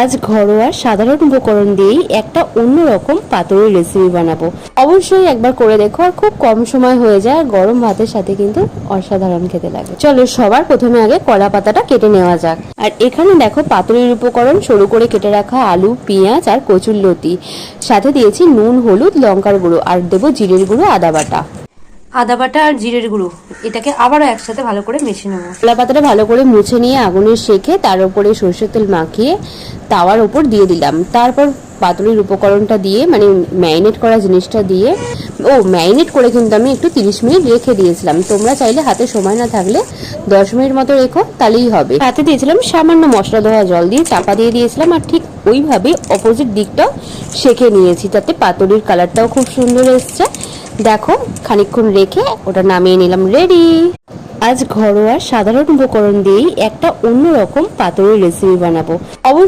আজ ঘরোয়া সাধারণ উপকরণ দিয়েই একটা অন্যরকম পাতুরি রেসিপি বানাবো। অবশ্যই একবার করে দেখো আর খুব কম সময় হয়ে যায় আর গরম ভাতের সাথে কিন্তু অসাধারণ খেতে লাগে। চলো সবার প্রথমে আগে কলা পাতাটা কেটে নেওয়া যাক। আর এখানে দেখো পাতুরির উপকরণ, সরু করে কেটে রাখা আলু, পেঁয়াজ আর কচুর লতি। সাথে দিয়েছি নুন, হলুদ, লঙ্কার গুঁড়ো আর দেবো জিরের গুঁড়ো আদা বাটা। আদা বাটা আর জিরের গুঁড়ো। এটাকে আবারও একসাথে ভালো করে মিশে নেব। কলা পাতাটা ভালো করে মুছে নিয়ে আগুনে সেকে তার উপরে সর্ষের তেল মাখিয়ে তাওয়ার উপর দিয়ে দিলাম। তারপর পাতুরির উপকরণটা দিয়ে মানে ম্যারিনেট করা জিনিসটা দিয়ে, ও, ম্যারিনেট করে কিন্তু আমি একটু তিরিশ মিনিট রেখে দিয়েছিলাম। তোমরা চাইলে হাতে সময় না থাকলে দশ মিনিট মতো রেখো, তাহলেই হবে। হাতে দিয়েছিলাম সামান্য মশলা ধোয়া জল দিয়ে চাপা দিয়ে দিয়েছিলাম আর ঠিক ওইভাবে অপোজিট দিকটাও সেকে নিয়েছি। তাতে পাতুরির কালারটাও খুব সুন্দর এসছে। দেখো খানিক্ষণ রেখে ওটা নামিয়ে নিলাম রেডি আজ ঘরোয়া সাধারণ উপকরণ দিয়েই একটা অন্যরকম পাতরের রেসিপি বানাবো। অবশ্যই